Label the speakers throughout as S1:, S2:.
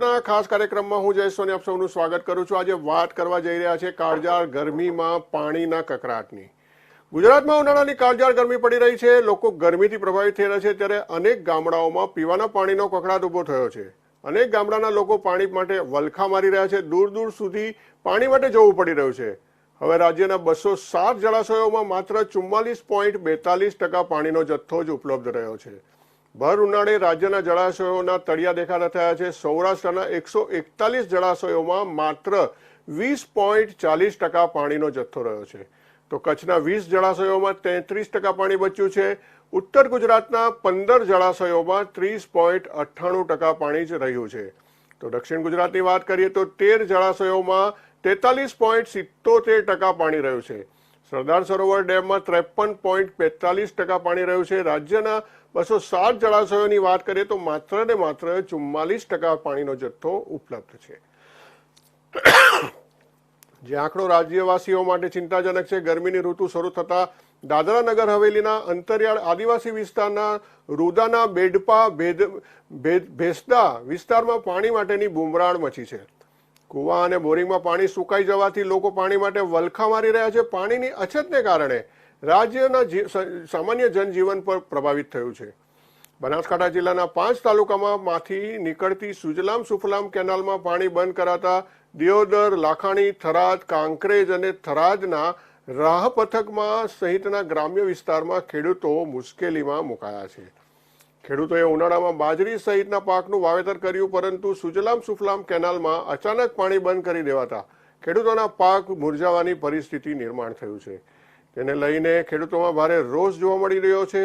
S1: ના, ખાસ કાર્યક્રમમાં હું જય સોની, આપ સૌનું સ્વાગત કરું છું. આજે વાત કરવા જઈ રહ્યા છે કાળજાળ ગરમીમાં પાણીના કકરાટની. ગુજરાતમાં ઉનાળાની કાળજાળ ગરમી પડી રહી છે. લોકો ગરમીથી પ્રભાવિત થઈ રહ્યા છે. ત્યારે અનેક ગામડાઓમાં પીવાના પાણીનો કકડાટ ઊભો થયો છે. અનેક ગામડાના લોકો પાણી માટે વલખા મારી રહ્યા છે. દૂર દૂર સુધી પાણી માટે જવું પડી રહ્યું છે. હવે રાજ્યના બસો સાત જળાશયોમાં માત્ર ચુમ્માલીસ પોઈન્ટ બેતાલીસ ટકા પાણીનો જથ્થો જ ઉપલબ્ધ રહ્યો છે. ભર ઉનાળે રાજ્યના જળાશયોના તળિયા દેખાતા થયા છે. સૌરાષ્ટ્રના એકસો એકતાલીસ જળાશયોમાં માત્ર વીસ પોઈન્ટ ચાલીસ ટકા પાણીનો જથ્થો રહ્યો છે. તો કચ્છના વીસ જળાશયોમાં તેત્રીસ ટકા પાણી બચ્યું છે. ઉત્તર ગુજરાતના પંદર જળાશયોમાં ત્રીસ પોઈન્ટ અઠ્ઠાણું ટકા પાણી જ રહ્યું છે. તો દક્ષિણ ગુજરાતની વાત કરીએ તો તેર જળાશયોમાં તેતાલીસ પોઈન્ટ સિત્તોતેર ટકા પાણી રહ્યું છે. સરદાર સરોવર ડેમમાં ત્રેપન પોઈન્ટ બેતાલીસ ટકા પાણી રહ્યું છે. રાજ્યના બસો સાત જળાશયોની વાત કરીએ તો માત્ર ને માત્ર ચુમ્માલીસ ટકા પાણીનો જથ્થો ઉપલબ્ધ છે. જે આંકડો રાજ્યવાસીઓ માટે ચિંતાજનક છે. ગરમીની ઋતુ શરૂ થતા દાદરા નગર હવેલીના અંતરિયાળ આદિવાસી વિસ્તારના રૂદાના બેડપા ભેદ, ભેસદા વિસ્તારમાં પાણી માટેની બુમરાણ મચી છે. કુવા અને બોરિંગમાં પાણી સુકાઈ જવાથી લોકો પાણી માટે વલખા મારી રહ્યા છે. પાણીની અછતને કારણે રાજ્યના સામાન્ય જનજીવન પર પ્રભાવિત થયું છે. બનાસકાંઠા જિલ્લાના પાંચ તાલુકામાં માંથી નીકળતી સુજલામ સુફલામ કેનાલમાં પાણી બંધ કરાતા દિયોદર, લાખાણી, થરાદ, કાંકરેજ અને થરાદના રાહ પથકમાં સહિતના ગ્રામ્ય વિસ્તારમાં ખેડૂતો મુશ્કેલીમાં મુકાયા છે. ખેડૂતોએ ઉનાળામાં બાજરી સહિતના પાકનું વાવેતર કર્યું, પરંતુ સુજલામ સુફલામ કેનાલમાં અચાનક પાણી બંધ કરી દેવાતા ખેડૂતોના પાક મુરઝાવાની પરિસ્થિતિ નિર્માણ થયું છે. તેને લઈને ખેડૂતોમાં ભારે રોષ જોવા મળી રહ્યો છે.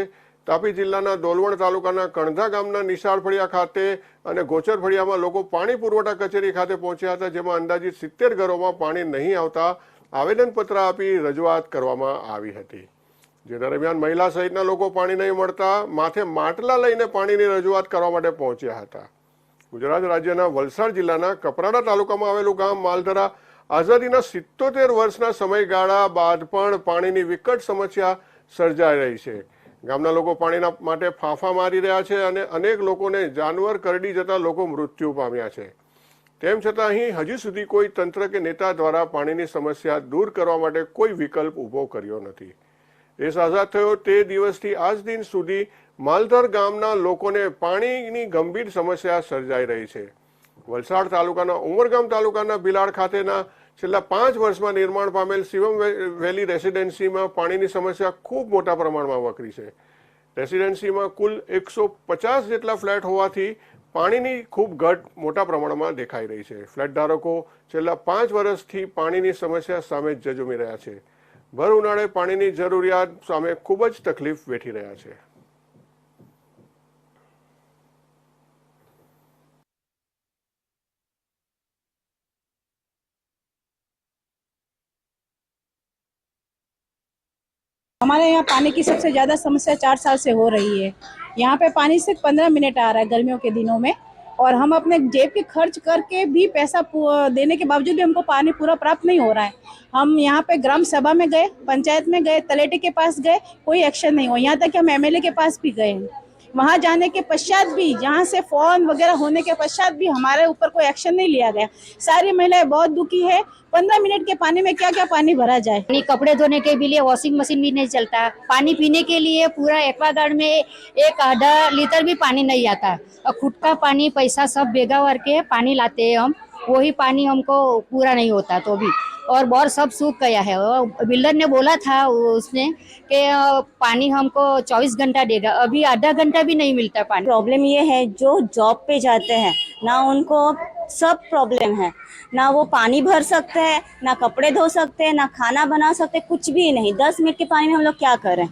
S1: તાપી જિલ્લાના ડોલવણ તાલુકાના કણધા ગામના નિશાળ ફળિયા ખાતે અને ગોચર ફળિયામાં લોકો પાણી પુરવઠા કચેરી ખાતે પહોંચ્યા હતા, જેમાં અંદાજિત સિત્તેર ઘરોમાં પાણી નહીં આવતા આવેદનપત્ર આપી રજૂઆત કરવામાં આવી હતી. જે દરમિયાન મહિલા સહિતના લોકો પાણી નહીં મળતા માથે માટલા લઈને પાણીની રજૂઆત કરવા માટે પહોંચ્યા હતા. ગુજરાત રાજ્યના વલસાડ જિલ્લાના કપરાડા તાલુકામાં આવેલું ગામ માલધરા આઝાદીના સિત્તોતેર વર્ષના સમયગાળા બાદ પણ પાણીની વિકટ સમસ્યા સર્જાઈ રહી છે. ગામના લોકો પાણીના માટે ફાંફા મારી રહ્યા છે અને અનેક લોકોને જાનવર કરડી જતા લોકો મૃત્યુ પામ્યા છે. તેમ છતાં અહીં હજી સુધી કોઈ તંત્ર કે નેતા દ્વારા પાણીની સમસ્યા દૂર કરવા માટે કોઈ વિકલ્પ ઊભો કર્યો નથી. દેશ આઝાદ થયો તે દિવસથી આજ દિન સુધી માલધર ગામના લોકોને પાણીની ગંભીર સમસ્યા સર્જાઈ રહી છે. વલસાડ તાલુકાના ઉમરગામ તાલુકાના ભિલાડ ખાતેના છેલ્લા પાંચ વર્ષમાં નિર્માણ પામેલ શિવમ વેલી રેસિડેન્સીમાં પાણીની સમસ્યા ખૂબ મોટા પ્રમાણમાં વકરી છે. રેસિડેન્સીમાં કુલ એકસો પચાસ જેટલા ફ્લેટ હોવાથી પાણીની ખૂબ ઘટ મોટા પ્રમાણમાં દેખાઈ રહી છે. ફ્લેટ ધારકો છેલ્લા પાંચ વર્ષથી પાણીની સમસ્યા સામે જજુમી રહ્યા છે. ભર ઉનાળે પાણીની જરૂરિયાત સામે ખૂબ જ તકલીફ વેઠી રહ્યા છે.
S2: हमारे यहाँ पानी की सबसे ज़्यादा समस्या चार साल से हो रही है। यहाँ पे पानी सिर्फ़ पंद्रह मिनट आ रहा है गर्मियों के दिनों में और हम अपने जेब के खर्च करके भी पैसा देने के बावजूद भी हमको पानी पूरा प्राप्त नहीं हो रहा है। हम यहाँ पे ग्राम सभा में गए, पंचायत में गए, तलेटे के पास गए, कोई एक्शन नहीं हुआ। यहाँ तक कि हम एमएलए के पास भी गए वहाँ जाने के पश्चात भी यहाँ से फ़ोन वगैरह होने के पश्चात भी हमारे ऊपर कोई एक्शन नहीं लिया गया। सारी महिलाएँ बहुत दुखी है। पंद्रह मिनट के पानी में क्या क्या पानी भरा जाए?
S3: पानी कपड़े धोने के भी लिए वॉशिंग मशीन भी नहीं चलता। पानी पीने के लिए पूरा एक्वागार्ड में एक आधा लीटर भी पानी नहीं आता। और खुद का पानी, पैसा सब बेगा करके पानी लाते हैं हम। वही पानी हमको पूरा नहीं होता तो भी। और बोर सब सूख गया है। और बिल्डर ने बोला था उसने कि पानी हमको 24 घंटा देगा। अभी आधा घंटा भी नहीं मिलता पानी।
S4: प्रॉब्लम ये है, जो जॉब पे जाते हैं, ना उनको सब प्रॉब्लम है। ना वो पानी भर सकते हैं, ना कपड़े धो सकते हैं, ना खाना बना सकते कुछ भी नहीं। दस मिनट के पानी में हम लोग क्या करें?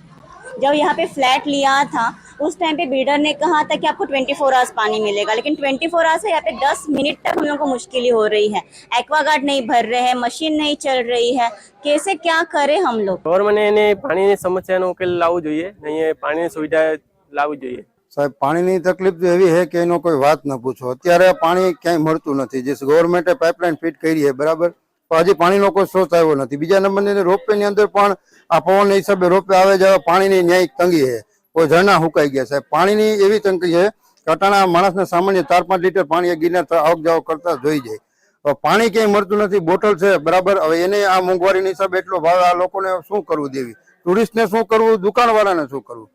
S4: जब यहाँ पे फ्लैट लिया था उस टाइम पे बिल्डर ने कहा था कि आपको 24 फोर आवर्स पानी मिलेगा लेकिन 24 फोर आवर्स से यहाँ पे 10 मिनट तक हम लोग को मुश्किल हो रही है एक्वागार्ड नहीं भर रहे हैं मशीन नहीं चल रही है कैसे क्या करें हम लोग
S5: ગવર્મેન્ટ એને પાણીની સમસ્યાનો ઉકેલ લાવવો જોઈએ ને અહીંયા પાણીની સુવિધા લાવવી જોઈએ
S6: સાહેબ પાણીની તકલીફ તો એવી છે કે એનો કોઈ વાત ન પૂછો અત્યારે પાણી ક્યાંય મળતું નથી જે ગવર્મેન્ટે પાઇપલાઇન ફિટ કરી છે બરાબર પણ હજી પાણીનો કોઈ સ્ત્રોત આવ્યો નથી બીજા નંબરની રોપવે ની અંદર પણ આ પવન હિસાબે રોપવે આવે છે પાણીની ન્યાયિક તંગી છે કોઈ ઝરણા હુકાઈ ગયા સાહેબ પાણીની એવી તંગી છે કટાણા માણસને સામાન્ય ચાર પાંચ લીટર પાણી એ ગિરનાર આવક જાવ કરતા જોઈ જાય. પાણી ક્યાંય મળતું નથી, બોટલ છે, બરાબર? હવે એને આ મોંઘવારીની હિસાબે એટલો ભાવ આ લોકોને શું કરવું દેવી? ટુરિસ્ટને શું કરવું? દુકાનવાળાને શું કરવું?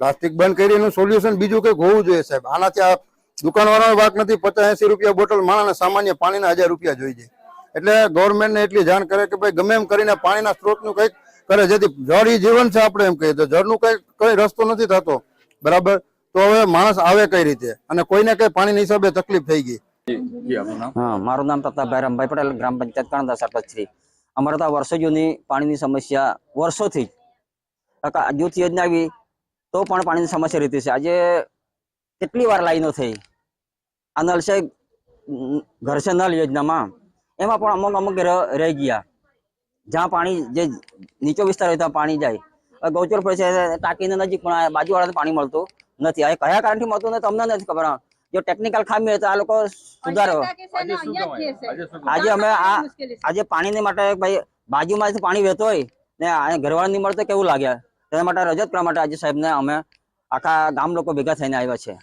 S6: પ્લાસ્ટિક બંધ કરી એનું સોલ્યુશન બીજું કંઈક હોવું જોઈએ સાહેબ. આનાથી આ દુકાનવાળાનો વાક નથી, પચાસ એસી રૂપિયા બોટલ માણસને સામાન્ય પાણીના હજાર રૂપિયા જોઈ જાય. એટલે ગવર્મેન્ટને એટલી જાણ કરે કે ભાઈ ગમે એમ કરીને પાણીના સ્ત્રોતનું કંઈક કરે જેથી જળ જીવન છે આપણે એમ કહીએ. તો જળનું કઈ કઈ રસ્તો નથી થતો. બરાબર? તો હવે માણસ આવે કઈ રીતે? અને કોઈને કઈ પાણીની હિસાબે તકલીફ થઈ ગઈ.
S7: હા મારું નામ પ્રતાપભાઈ રામભાઈ પટેલ ગ્રામ પંચાયત કણદા સરપંચ શ્રી અમારે તો વર્ષો જૂની પાણીની સમસ્યા વર્ષોથી જૂથ યોજના આવી તો પણ પાણીની સમસ્યા રહેતી છે. આજે કેટલી વાર લાઈનો થઈ? આ નલ છે ઘર છે નલ યોજનામાં. એમાં પણ અમુક અમુક રહી ગયા. જ્યાં પાણી જે નીચો વિસ્તાર હોય ત્યાં પાણી જાય. ગૌચર પર છે ટાંકીને નજીક પણ બાજુવાળા બાજુવાળાને પાણી મળતું નથી. હવે કયા કારણથી મળતું નથી તમને નથી ખબર જો ટેકનિકલ ખામી હોય તો આ લોકો સુધારો. આજે અમે આ આજે પાણીની માટે ભાઈ બાજુમાંથી પાણી વહેતો હોય ને ઘરવાળા નહીં મળતો કેવું લાગે? તેના માટે રજત કરવા માટે આજે સાહેબને અમે આખા ગામ લોકો ભેગા થઈને આવ્યા છે.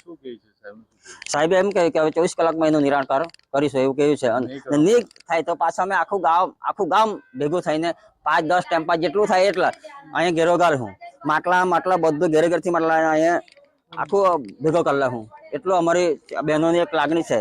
S7: સાહેબે એમ કહ્યું કે હવે ચોવીસ કલાકમાં એનું નિરાકરણ કરીશું એવું કહ્યું છે. અને નહીં થાય તો પાછા અમે આખું ગામ આખું ગામ ભેગું થઈને પાંચ દસ ટેમ્પા જેટલું થાય એટલા અહીંયા ઘેરોગાર હું. માટલા માટલા બધું ઘેરે ઘેરથી માટલા અહીંયા આખું ભેગો કરલા હું. એટલું અમારી બહેનોની એક લાગણી છે.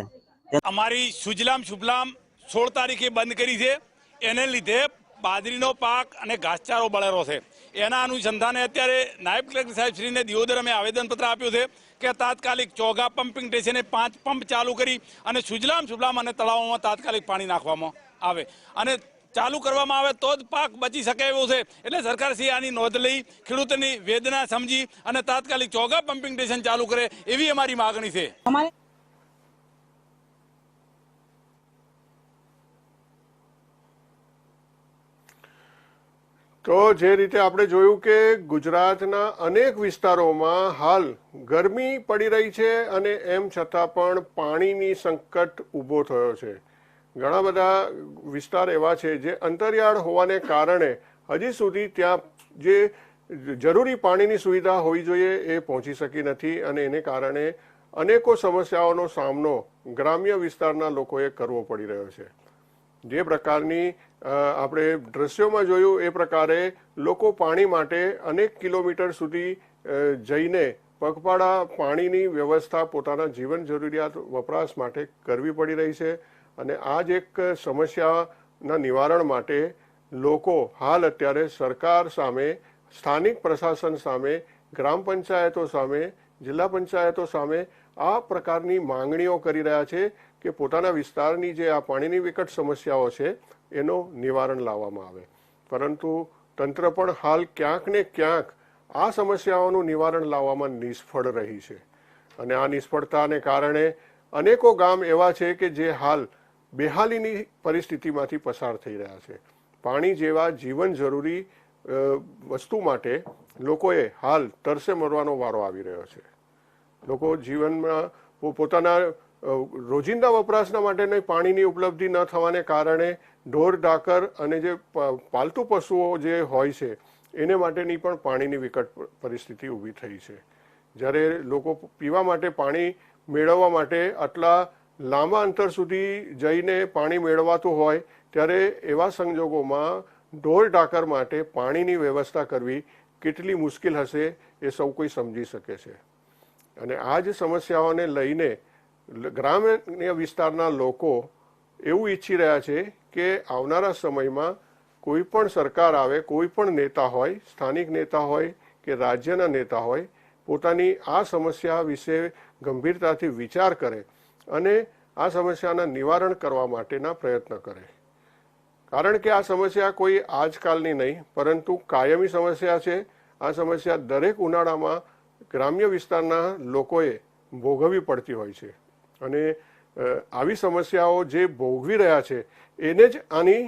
S8: અમારી સુજલામ શુભલામ સોળ તારીખે બંધ કરી છે. એને લીધે બાજરીનો પાક અને ઘાસચારો બળેરો છે. એના અનુસંધાને અત્યારે નાયબ કલેક્ટર સાહેબ શ્રીને દિયોદર અમે આવેદનપત્ર આપ્યું છે કે તાત્કાલિક ચોગા પમ્પિંગ સ્ટેશને પાંચ પંપ ચાલુ કરી અને સુજલામ સુજલામ અને તળાવોમાં તાત્કાલિક પાણી નાખવામાં આવે. અને ચાલુ કરવામાં આવે તો જ પાક બચી શકે એવો છે. એટલે સરકાર શ્રી આની નોંધ લઈ, ખેડૂતોની વેદના સમજી અને તાત્કાલિક ચોગા પમ્પિંગ સ્ટેશન ચાલુ કરે એવી અમારી માગણી છે.
S1: તો જે રીતે આપણે જોયું કે ગુજરાતના અનેક વિસ્તારોમાં હાલ ગરમી પડી રહી છે અને એમ છતાં પણ પાણીની સંકટ ઊભો થયો છે. ઘણા બધા વિસ્તાર એવા છે જે અંતરિયાળ હોવાને કારણે હજી સુધી ત્યાં જે જરૂરી પાણીની સુવિધા હોવી જોઈએ એ પહોંચી શકી નથી અને એને કારણે અનેકો સમસ્યાઓનો સામનો ગ્રામ્ય વિસ્તારના લોકોએ કરવો પડી રહ્યો છે. જે પ્રકારની આપણે દ્રશ્યોમાં જોયું એ પ્રકારે લોકો પાણી માટે અનેક કિલોમીટર સુધી જઈને પગપાળા પાણીની વ્યવસ્થા પોતાના જીવન જરૂરિયાત વપરાશ માટે કરવી પડી રહી છે. અને આ જ એક સમસ્યાના નિવારણ માટે લોકો હાલ અત્યારે સરકાર સામે, સ્થાનિક પ્રશાસન સામે, ગ્રામ પંચાયતો સામે, જિલ્લા પંચાયતો સામે આ પ્રકારની માંગણીઓ કરી રહ્યા છે. કે પોતાના વિસ્તારની જે આ પાણીની વિકટ સમસ્યાઓ છે, એનો નિવારણ લાવવામાં આવે. પરંતુ તંત્ર પણ હાલ ક્યાંક ને ક્યાંક આ સમસ્યાઓનું નિવારણ લાવવામાં નિષ્ફળ રહી છે. અને આ નિષ્ફળતાને કારણે અનેકો ગામ એવા છે કે જે હાલ બેહાલીની પરિસ્થિતિમાંથી પસાર થઈ રહ્યા છે. પાણી જેવા જીવન જરૂરી વસ્તુ માટે લોકોએ હાલ તરસે મરવાનો વારો આવી રહ્યો છે. લોકો જીવનમાં પોતાના રોજિંદા વપરાશના માટેની પાણીની ઉપલબ્ધિ ન થવાને કારણે ઢોર, ઢાકર અને જે પાલતુ પશુઓ જે હોય છે, એને માટેની પણ પાણીની વિકટ પરિસ્થિતિ ઊભી થઈ છે. જ્યારે લોકો પીવા માટે પાણી મેળવવા માટે આટલા લાંબા અંતર સુધી જઈને પાણી મેળવાતું હોય, ત્યારે એવા સંજોગોમાં ઢોર, ઢાકર માટે પાણીની વ્યવસ્થા કરવી કેટલી મુશ્કેલ હશે એ સૌ કોઈ સમજી શકે છે. અને આ જ સમસ્યાઓને લઈને ગ્રામ્ય વિસ્તારના લોકો એવું ઈચ્છી રહ્યા છે કે આવનારા સમયમાં કોઈ પણ સરકાર આવે, કોઈ પણ નેતા હોય, સ્થાનિક નેતા હોય કે રાજ્યના નેતા હોય, પોતાની આ સમસ્યા વિશે ગંભીરતાથી વિચાર કરે અને આ સમસ્યાના નિવારણ કરવા માટેના પ્રયત્ન કરે. કારણ કે આ સમસ્યા કોઈ આજકાલની નહીં, પરંતુ કાયમી સમસ્યા છે. આ સમસ્યા દરેક ઉનાળામાં ગ્રામ્ય વિસ્તારના લોકોએ ભોગવવી પડતી હોય છે. અને આવી સમસ્યાઓ જે ભોગવી રહ્યા છે, એને જ આની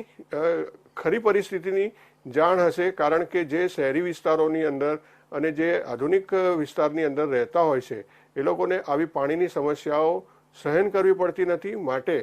S1: ખરી પરિસ્થિતિની જાણ હશે, કારણ કે જે શહેરી વિસ્તારોની અંદર અને જે આધુનિક વિસ્તારની અંદર રહેતા હોય છે, એ લોકોને આવી પાણીની સમસ્યાઓ સહન કરવી પડતી નથી. માટે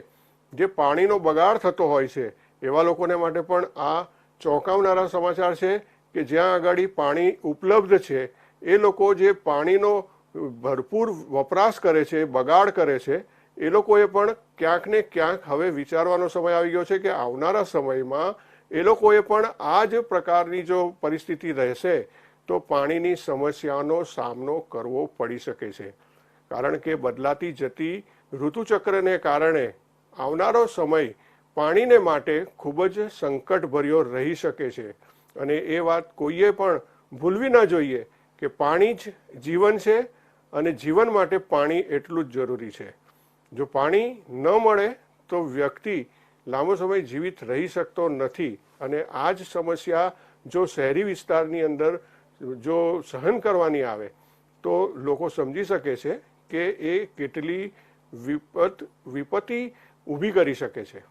S1: જે પાણીનો બગાડ થતો હોય છે, એવા લોકોને માટે પણ આ ચોંકાવનારા સમાચાર છે કે જ્યાં આગળ પાણી ઉપલબ્ધ છે, એ લોકો જે પાણીનો ભરપૂર વપરાશ કરે છે, બગાડ કરે છે, એ લોકોએ પણ ક્યાંક ને ક્યાંક હવે વિચારવાનો સમય આવી ગયો છે કે આવનારા સમયમાં એ લોકોએ પણ આ જ પ્રકારની જો પરિસ્થિતિ રહેશે, તો પાણીની સમસ્યાનો સામનો કરવો પડી શકે છે. કારણ કે બદલાતી જતી ઋતુચક્રને કારણે આવનારો સમય પાણીને માટે ખૂબ જ સંકટભર્યો રહી શકે છે. અને એ વાત કોઈએ પણ ભૂલવી ન જોઈએ કે પાણી જ જીવન છે અને જીવન માટે પાણી એટલું જ જરૂરી છે. જો પાણી ન મળે તો વ્યક્તિ લાંબો સમય જીવિત રહી શકતો નથી અને આ જ સમસ્યા જો શહેરી વિસ્તારની અંદર જો સહન કરવાની આવે, તો લોકો સમજી શકે છે કે એ કેટલી વિપત, વિપત્તિ ઊભી કરી શકે છે.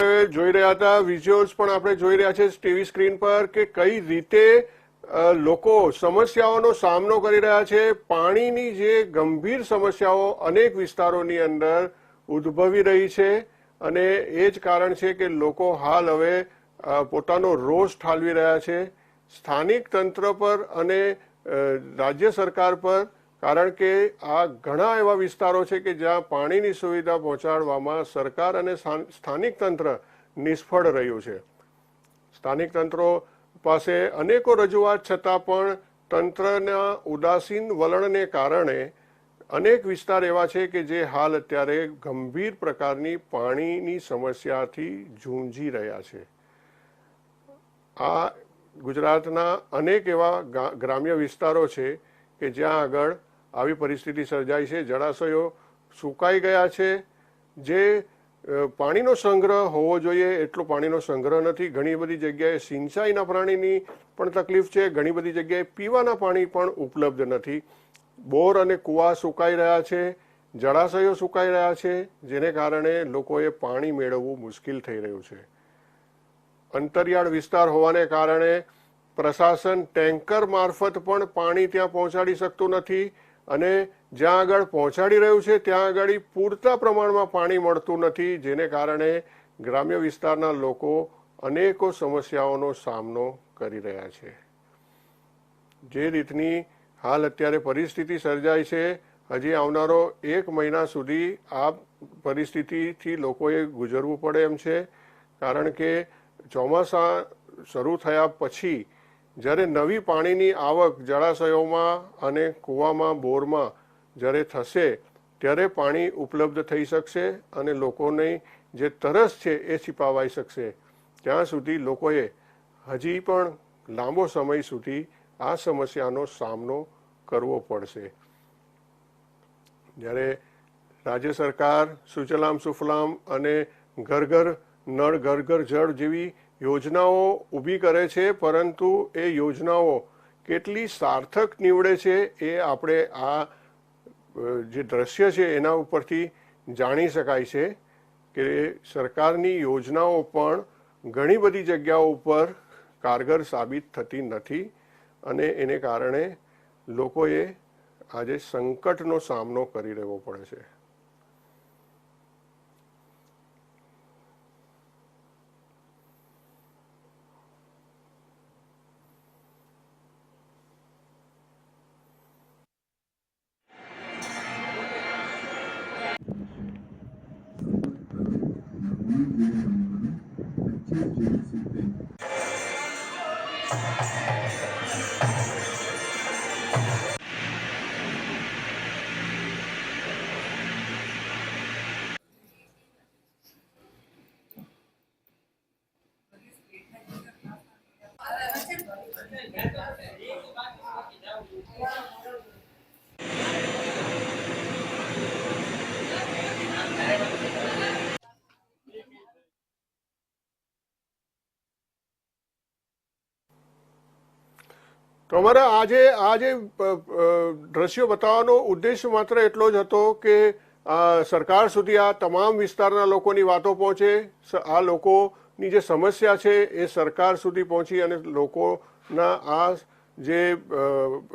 S1: જોઈ રહ્યા હતા વિઝ્યુઅલ્સ પણ આપણે જોઈ રહ્યા છે ટીવી સ્ક્રીન પર કે કઈ રીતે લોકો સમસ્યાઓનો સામનો કરી રહ્યા છે. પાણીની જે ગંભીર સમસ્યાઓ અનેક વિસ્તારોની અંદર ઉદ્ભવી રહી છે અને એ જ કારણ છે કે લોકો હાલ હવે પોતાનો રોષ ઠાલવી રહ્યા છે. સ્થાનિક તંત્ર પર અને રાજ્ય સરકાર પર કારણ કે આ ઘણા એવા વિસ્તારો છે કે જ્યાં પાણીની સુવિધા પહોંચાડવામાં સરકાર અને સ્થાનિક તંત્ર નિષ્ફળ રહ્યું છે. સ્થાનિક તંત્રો પાસે અનેકો રજૂઆત છતાં પણ તંત્રના ઉદાસીન વલણને કારણે અનેક વિસ્તાર એવા છે કે જે હાલ અત્યારે ગંભીર પ્રકારની પાણીની સમસ્યાથી ઝૂંઝી રહ્યા છે. આ ગુજરાતના અનેક એવા ગ્રામ્ય વિસ્તારો છે કે જ્યાં આગળ આવી પરિસ્થિતિ સર્જાઈ છે. જળાશયો સુકાઈ ગયા છે. જે પાણીનો સંગ્રહ હોવો જોઈએ એટલો પાણીનો સંગ્રહ નથી. ઘણી બધી જગ્યાએ સિંચાઈના પાણીની પણ તકલીફ છે. ઘણી બધી જગ્યાએ પીવાના પાણી પણ ઉપલબ્ધ નથી. બોર અને કૂવા સુકાઈ રહ્યા છે. જળાશયો સુકાઈ રહ્યા છે, જેને કારણે લોકોએ પાણી મેળવવું મુશ્કેલ થઈ રહ્યું છે. અંતરિયાળ વિસ્તાર હોવાને કારણે પ્રશાસન ટેન્કર મારફત પણ પાણી ત્યાં પહોંચાડી શકતું નથી. અને જ્યાં આગળ પહોંચાડી રહ્યું છે, ત્યાં આગળ પૂરતા પ્રમાણમાં પાણી મળતું નથી, જેને કારણે ગ્રામ્ય વિસ્તારના લોકો અનેકો સમસ્યાઓનો સામનો કરી રહ્યા છે. જે રીતની હાલ અત્યારે પરિસ્થિતિ સર્જાય છે, હજી આવનારો એક મહિના સુધી આ પરિસ્થિતિથી લોકોએ ગુજરવું પડે એમ છે, કારણ કે ચોમાસા શરૂ થયા પછી જ્યારે નવી પાણીની આવક જળાશયોમાં અને કૂવામાં, બોરમાં જ્યારે થશે, ત્યારે પાણી ઉપલબ્ધ થઈ શકશે અને લોકોની જે તરસ છે એ છીપાવાઈ શકશે. ત્યાં સુધી લોકોએ હજી પણ લાંબો સમય સુધી આ સમસ્યાનો સામનો કરવો પડશે. જ્યારે રાજ્ય સરકાર સુજલામ સુફલામ અને ઘર ઘર નળ ઘર ઘર જળ જેવી યોજનાઓ ઊભી કરે છે, પરંતુ એ યોજનાઓ કેટલી સાર્થક નીવડે છે એ આપણે આ જે દ્રશ્ય છે એના ઉપરથી જાણી શકાય છે કે સરકારની યોજનાઓ પણ ઘણી બધી જગ્યાઓ ઉપર કારગર સાબિત થતી નથી અને એને કારણે લોકોએ આજે સંકટનો સામનો કરી રહેવો પડે છે. Thank you. તો આજે આજે દ્રશ્યો બતાવવાનો ઉદ્દેશ માત્ર એટલો જ હતો કે સરકાર સુધી આ તમામ વિસ્તારના લોકોની વાતો પહોંચે આ લોકોની જે સમસ્યા છે એ સરકાર સુધી પહોંચી અને લોકોના આ જે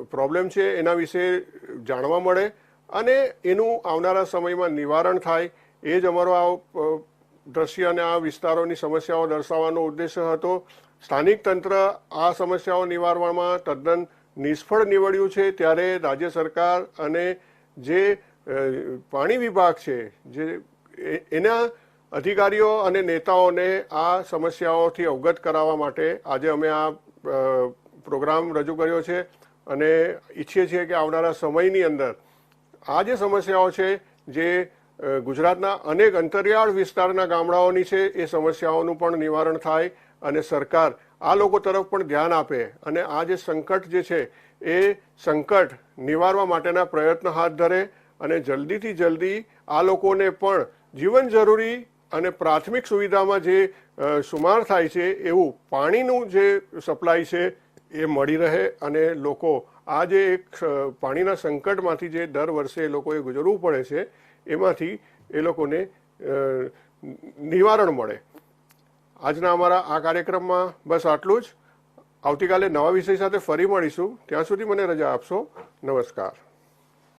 S1: પ્રોબ્લેમ છે એના વિશે જાણવા મળે અને એનું આવનારા સમયમાં નિવારણ થાય, એ જ અમારો આ દ્રશ્ય અને આ વિસ્તારોની સમસ્યાઓ દર્શાવવાનો ઉદ્દેશ્ય હતો. સ્થાનિક તંત્ર આ સમસ્યાઓ નિવારવામાં તદ્દન નિષ્ફળ નીવડ્યું છે. ત્યારે રાજ્ય સરકાર અને જે પાણી વિભાગ છે, જે એના અધિકારીઓ અને નેતાઓને આ સમસ્યાઓથી અવગત કરાવવા માટે આજે અમે આ પ્રોગ્રામ રજૂ કર્યો છે અને ઈચ્છીએ છીએ કે આવનારા સમયની અંદર આ જે સમસ્યાઓ છે, જે ગુજરાતના અનેક અંતરિયાળ વિસ્તારના ગામડાઓની છે, એ સમસ્યાઓનું પણ નિવારણ થાય અને સરકાર આ લોકો તરફ પણ ધ્યાન આપે અને આ જે સંકટ જે છે, એ સંકટ નિવારવા માટેના પ્રયત્ન હાથ ધરે અને જલ્દીથી જલ્દી આ લોકોને પણ જીવન જરૂરી અને પ્રાથમિક સુવિધામાં જે સુમાર થાય છે, એવું પાણીનું જે સપ્લાય છે, એ મળી રહે અને લોકો આ જે એક પાણીના સંકટમાંથી જે દર વર્ષે એ લોકોએ ગુજરવું પડે છે, એમાંથી એ લોકોને નિવારણ મળે. આજના અમારા આ કાર્યક્રમમાં બસ આટલું જ. આવતીકાલે નવા વિષય સાથે ફરી મળીશું. ત્યાં સુધી મને રજા આપશો. નમસ્કાર.